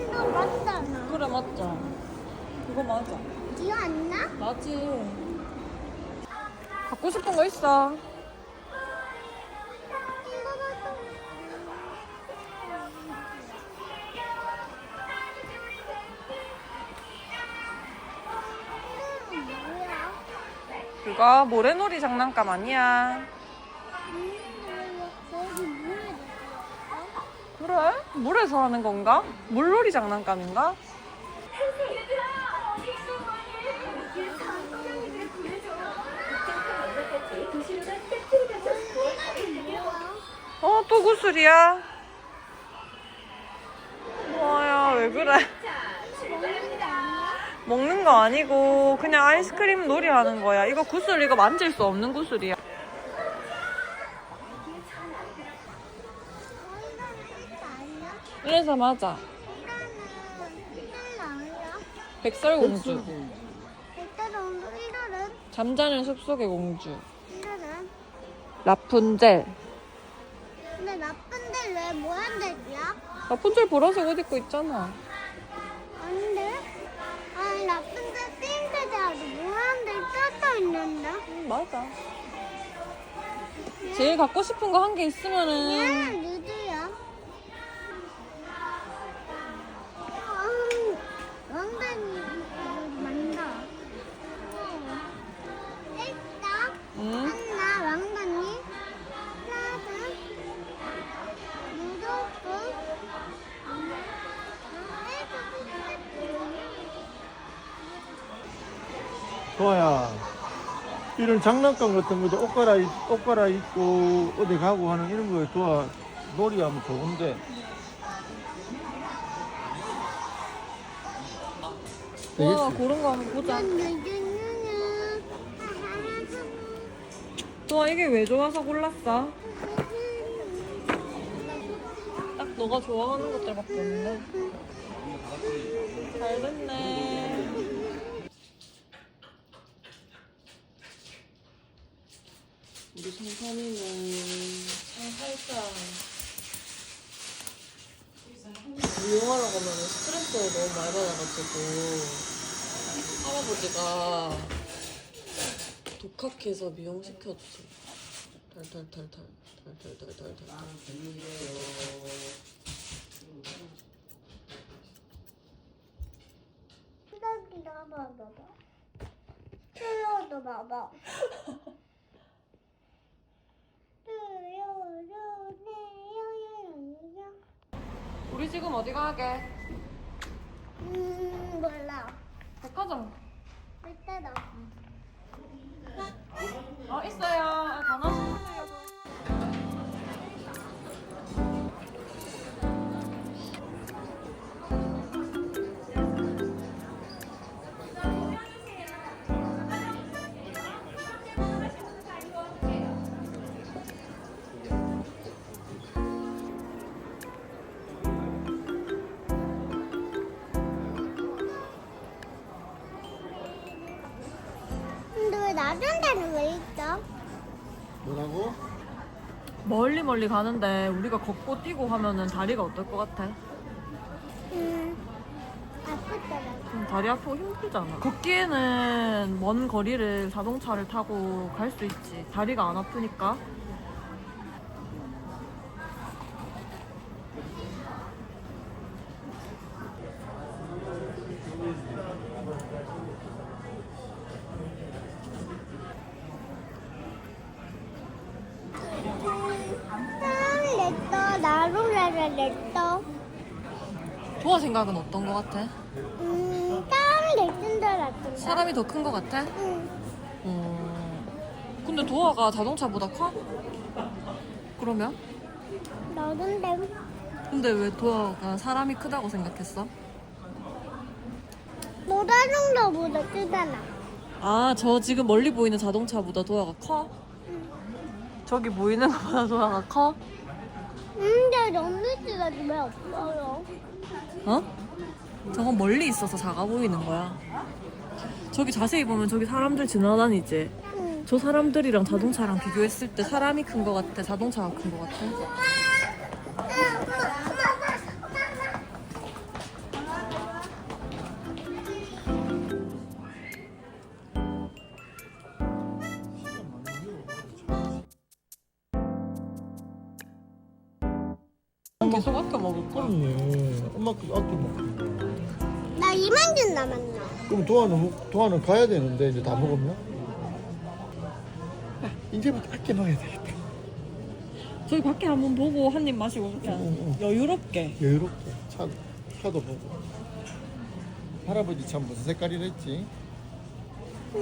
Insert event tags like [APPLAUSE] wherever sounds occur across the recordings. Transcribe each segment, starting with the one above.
이거 맞잖아. 그래 맞죠? 그거 맞아. 기억 안 나? 맞지. 갖고 싶은 거 있어. 이거 모래놀이 장난감 아니야. 음, 거기 물에 넣었어? 그래? 물에서 하는 건가? 물놀이 장난감인가? 어, 또 구슬이야? 뭐야, 왜 그래? 먹는 거 아니고 그냥 아이스크림 놀이 하는 거야. 이거 구슬 이거 만질 수 없는 구슬이야. 아니야? 백설공주. 잠자는 숲속의 공주. 라푼젤. 근데 나쁜데 왜 모양대기야? 라푼젤 보라색 옷 입고 있잖아. 아닌데? 아니 나쁜데 핑크대하고 모양대기 쪄져 있는데? 응, 맞아. 제일 갖고 싶은 거 한 개 있으면은 도아야 이런 장난감 같은 것도 옷 갈아입, 옷 갈아입고 어디 가고 하는 이런 거에 도아 놀이하면 좋은데 와 되겠지? 고른 거 한번 보자. 좋아 이게 왜 좋아서 골랐어? 딱 너가 좋아하는 것들밖에 없네. 잘 됐네. 우리 성선이는 참 살짝 미용하러 가면 스트레스를 너무 많이 받아가지고 할아버지가 독학해서 미용시켜주세요. 달달달달 달달달달달 생각이 나봐 봐봐. 틀어도 [LAUGHS] 봐봐. 우리 지금 어디 가게? 음 몰라. 백화점. 그때다. 어 있어요. 데는 왜 있어? 뭐라고? 멀리 멀리 가는데 우리가 걷고 뛰고 하면은 다리가 어떨 것 같아? 음 아프더라. 좀 다리 아프고 힘들잖아. 걷기에는 먼 거리를 자동차를 타고 갈 수 있지. 다리가 안 아프니까. 나루라를 냈어. 도아 생각은 어떤 것 같아? 음, 땅 냈은 줄 알았던데. 사람이 더큰것 같아? 응. 어. 근데 도아가 자동차보다 커? 그러면? 너던데. 근데 왜 도아가 사람이 크다고 생각했어? 너 자전거보다 크잖아. 아, 저 지금 멀리 보이는 자동차보다 도아가 커? 저기 보이는 [LAUGHS] 것보다 도아가 커? 근데 지가 왜 없어요? 어? 저건 멀리 있어서 작아 보이는 거야. 저기 자세히 보면 저기 사람들 지나다니지. 응. 저 사람들이랑 자동차랑 비교했을 때 사람이 큰 거 같아? 자동차가 큰 거 같아? 아껴 먹을 거야. 그럼요. 엄마 그 아껴 먹는 거. 나 이만큼 남았나? 그럼 도아는 도아는 가야 되는데 이제 다 먹었나? 아, 이제부터 아껴 먹어야 되겠다. 저기 밖에 한번 보고 한 입 마시고 그냥 응, 응. 여유롭게. 여유롭게 차 차도 보고. 할아버지 참 무슨 색깔이랬지?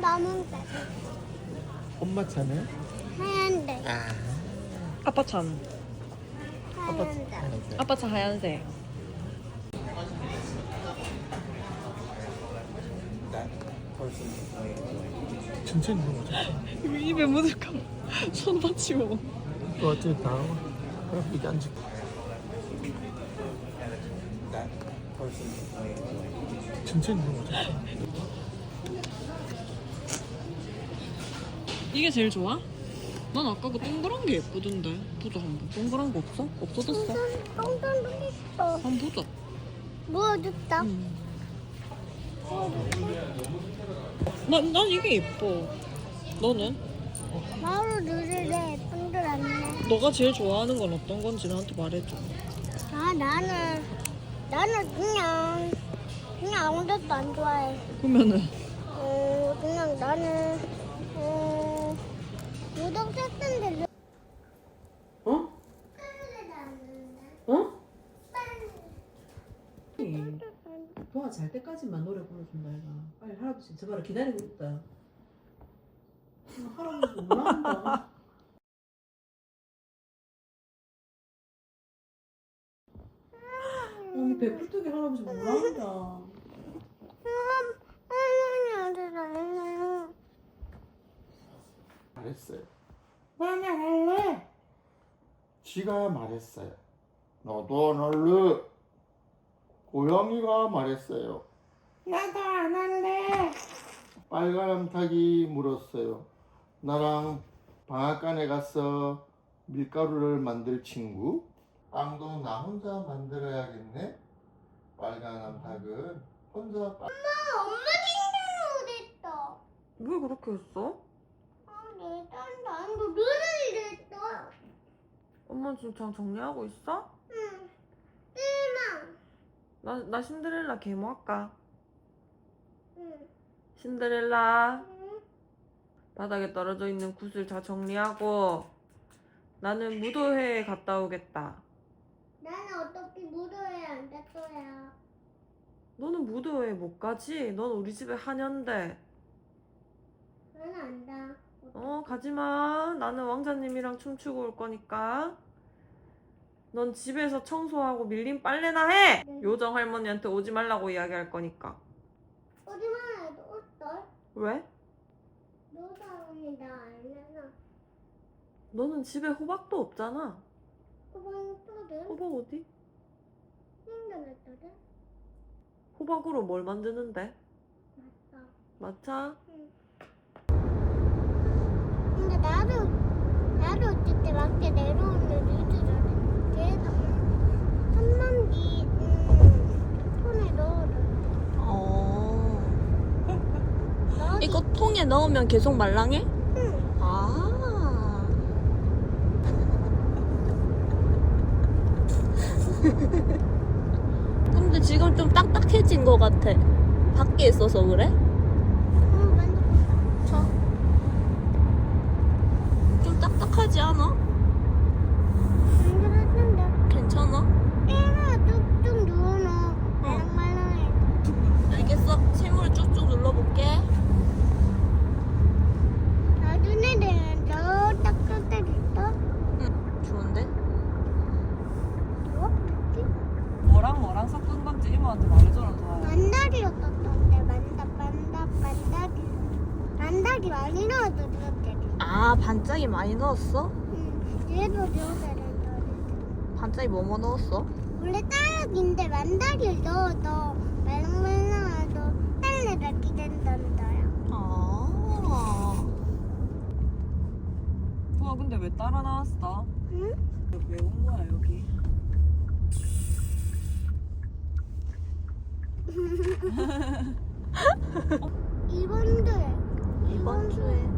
남은데 엄마 차는? 하얀데 아. 아빠 차는? 아빠 차. 아빠 차 하얀색. 천천히 먹자. 입에 묻을까 봐. 손 받치고. 또 어째 다 할아버지 앉을. 천천히 먹자. 이게 제일 좋아? 난 아까 그 동그란 게 예쁘던데. 보자 한번. 동그란 거 없어? 없어졌어? 똥똥 똥 있어 한번 보자. 뭐 줬다? 음. 난, 난 이게 예뻐. 너는? 바로 누르래 예쁜 줄 알네 너가 제일 좋아하는 건 어떤 건지 나한테 말해줘. 아 나는 나는 그냥 그냥 아무것도 안 좋아해 그러면은 어 그냥 나는 어 무덤 샀는데 어? 어? 도아 잘 때까지만 노래 불러준다 얘가 빨리 할아버지 저 봐라 기다리고 있다 아, 할아버지 뭐한다 어이 배풀뚝이 할아버지 뭐한다 말했어요. 나는 할래. 지가 말했어요. 너도 안 할래. 고양이가 말했어요. 나도 안 할래. 빨간 암탉이 물었어요. 나랑 방앗간에 가서 밀가루를 만들 친구? 빵도 나 혼자 만들어야겠네. 빨간 암탉은 혼자 빵. 엄마 생각을 했다 왜 그렇게 했어? 딸도 안 누르를 했어 엄마 지금 장 정리하고 있어? 응 일만 나, 나 신데렐라 개모 할까? 응 신데렐라 응. 바닥에 떨어져 있는 굿을 다 정리하고 나는 무도회에 갔다 오겠다. 나는 어떻게 무도회 안 갔어야 너는 무도회 못 가지? 넌 우리 집에 한연데. 나는 안다 어 가지마. 나는 왕자님이랑 춤추고 올 거니까. 넌 집에서 청소하고 밀린 빨래나 해. 네. 요정 할머니한테 오지 말라고 이야기할 거니까. 어디만 해도 어떨? 왜? 노사원이 나 알려나 너는 집에 호박도 없잖아. 또든 호박 어디? 생겨났거든 호박으로 뭘 만드는데? 맞다 마차? 근데 나도 나도 어쨌든 밖에 내려오는 리드를 걔가 한만기 음, 손에 넣어줘 어. 이거 통에 넣으면 계속 말랑해? 응. 아. 근데 지금 좀 딱딱해진 것 같아. 밖에 있어서 그래? 어, 만져 좀 딱딱하지 않아? 괜찮아? 얘가 뚝뚝 누워놔 말랑말랑해 알겠어. 채물을 쭉쭉 눌러볼게. 나중에 내가 너 닦을 때 있어? 좋은데? 뭐? 뭐랑 뭐랑 섞은 건지 이모한테 말해줘라, 도아야. 만다리였었던데 만다 만다 만다리 만다리 많이 넣어도 되었대 아, 반짝이 많이 넣었어? 응 얘도 넣어야 된다 반짝이 뭐뭐 넣었어? 원래 딸기인데 만다리를 넣어도 말랑말랑하도 딸내가 된단다요 아. 도아, 근데 왜 따라 나왔어? 응? 왜 온 거야, 여기? [LAUGHS] 이번 주에 이번 주에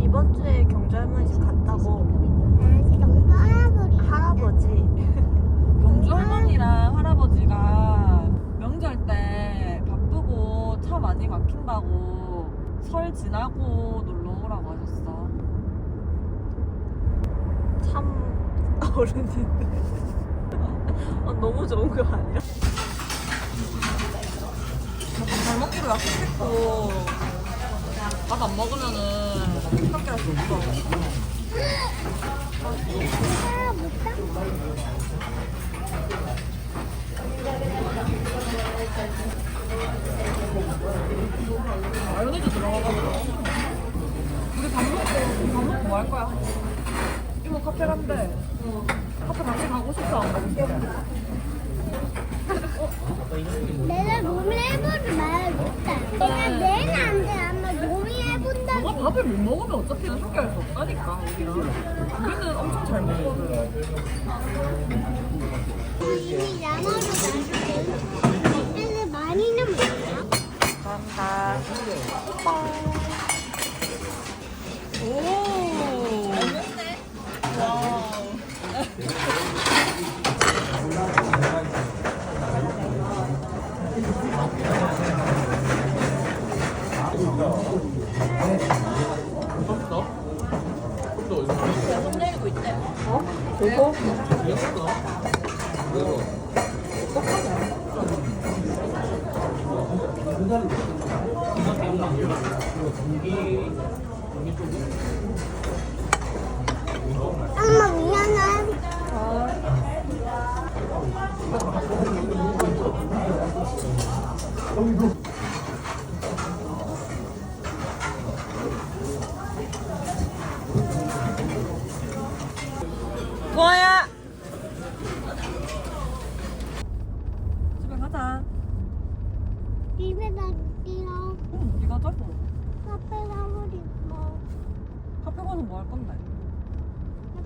이번 주에 경주할머니집 갔다고 아, 경주 할아버지. 할아버지 [LAUGHS] 경주 할머니랑 할아버지가 명절 때 바쁘고 차 많이 막힌다고 설 지나고 놀러 오라고 하셨어. [LAUGHS] 아, 너무 좋은 거 아니야? 음. 잘 먹기로 약속했고 밥 안 먹으면은 함께 할수 없어. 마요네즈 들어가가지고. 우리 밥 먹고 밥 먹고 뭐 할 거야? 이모 카페 간대. 카페 같이 가고 싶어 안 가고 싶어? 내가 몸을 해보지 말아줬다. 내가 내는 안 돼. 아마 몸이 해본다. 너가 밥을 못 먹으면 어차피 수 없다니까 우리랑. 우리는 엄청 잘 먹거든. 이미 양어로 가지고 그래서 많이는 못해요. 감사합니다. 오. 엄마 미안해. 도아야. 집에 가자. 집에 갈게요. 응, 어디 가자고. 카페 가버리 뭐. 카페 가서 뭐 할 건데?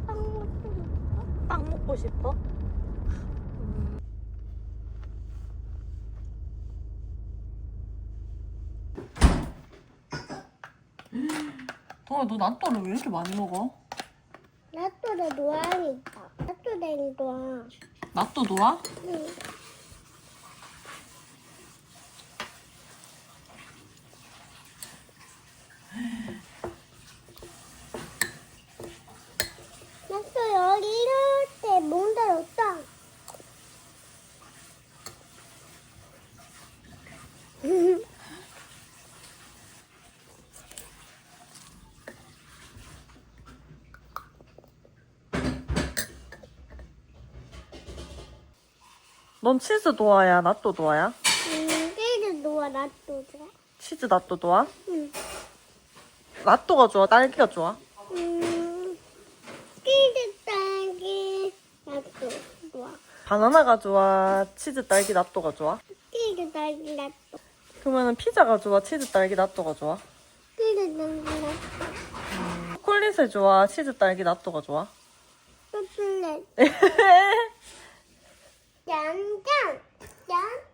빵 먹고 싶어? 빵 먹고 싶어? 어, 너納豆를 왜 이렇게 많이 먹어? 나또내 노아니까. 나또 내 노아. 낫또 좋아? 응. 나또 여기 이럴 때 몽달었다. 넌 치즈 좋아야, 낫또 좋아야? 음, 깨도 노아 나또 좋아. 치즈 낫또 좋아? 응. 낫또가 좋아? 딸기가 좋아? 음, 치즈 딸기 나또 좋아. 바나나가 좋아? 치즈 딸기 낫또가 좋아? 치즈 딸기 나또. 그러면은 피자가 좋아? 치즈 딸기 낫또가 좋아? 치즈 딸기 나또. 초콜릿을 좋아? 치즈 딸기 낫또가 좋아? 초콜릿. [LAUGHS] 짠짠.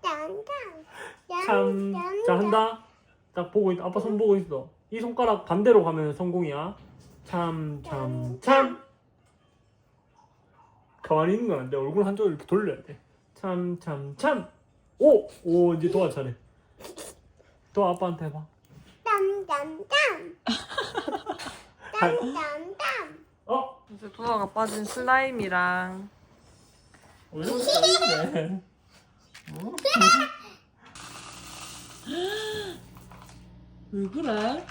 짠짠짠. 참, 자 한다. 딱 보고 있, 아빠 손 보고 있어. 이 손가락 반대로 가면 성공이야. 참, 참, 참. 가만히 있는 건 안 돼. 얼굴 한쪽을 이렇게 돌려야 돼. 참, 참, 참. 오, 오 이제 도와 차례. 도와 아빠한테 해봐. 짠짠짠. 짠짠짠. 어? 이제 도아가 빠진 슬라임이랑 왜 이렇게 잘했네. 왜 그래?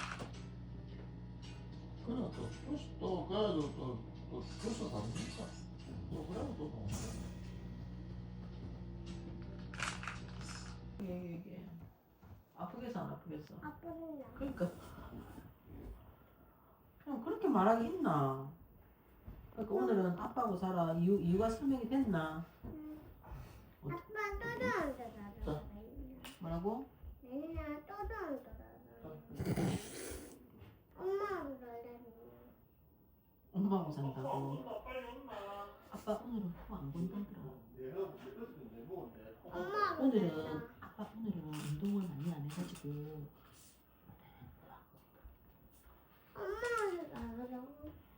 그래 또 주스 또 그래도 또, 또 주스 담니까 또 그래도 또 이게 이게 아프겠어 안 아프겠어? 아프구나. 그러니까 그냥 그렇게 말하기 있나? 그러니까 오늘은 아빠하고 살아 이유, 이유가 설명이 됐나? 아빠 또도 안. 뭐라고? 내나 또도 안. 엄마하고 살래. 엄마하고 산다고 아빠 오늘은 코안 본다더라 엄마하고 오늘은. 아빠 오늘은 운동을 많이 안 해가지고 엄마하고 살래.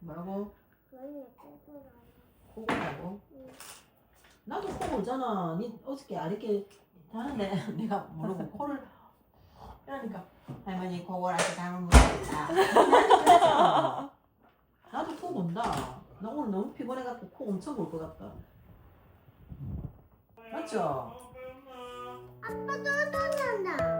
뭐라고? 매일에 떠들어. 코 고라고? 응. 나도 코 고잖아. 니 어저께 아랫게 하는데 [LAUGHS] 내가 모르고 코를 이러니까 할머니 코 골아서 잠을 못 잤다. 나도 코 곤다. 나 오늘 너무 피곤해갖고 코 엄청 골것 같다. 맞죠? 아빠 떠들어.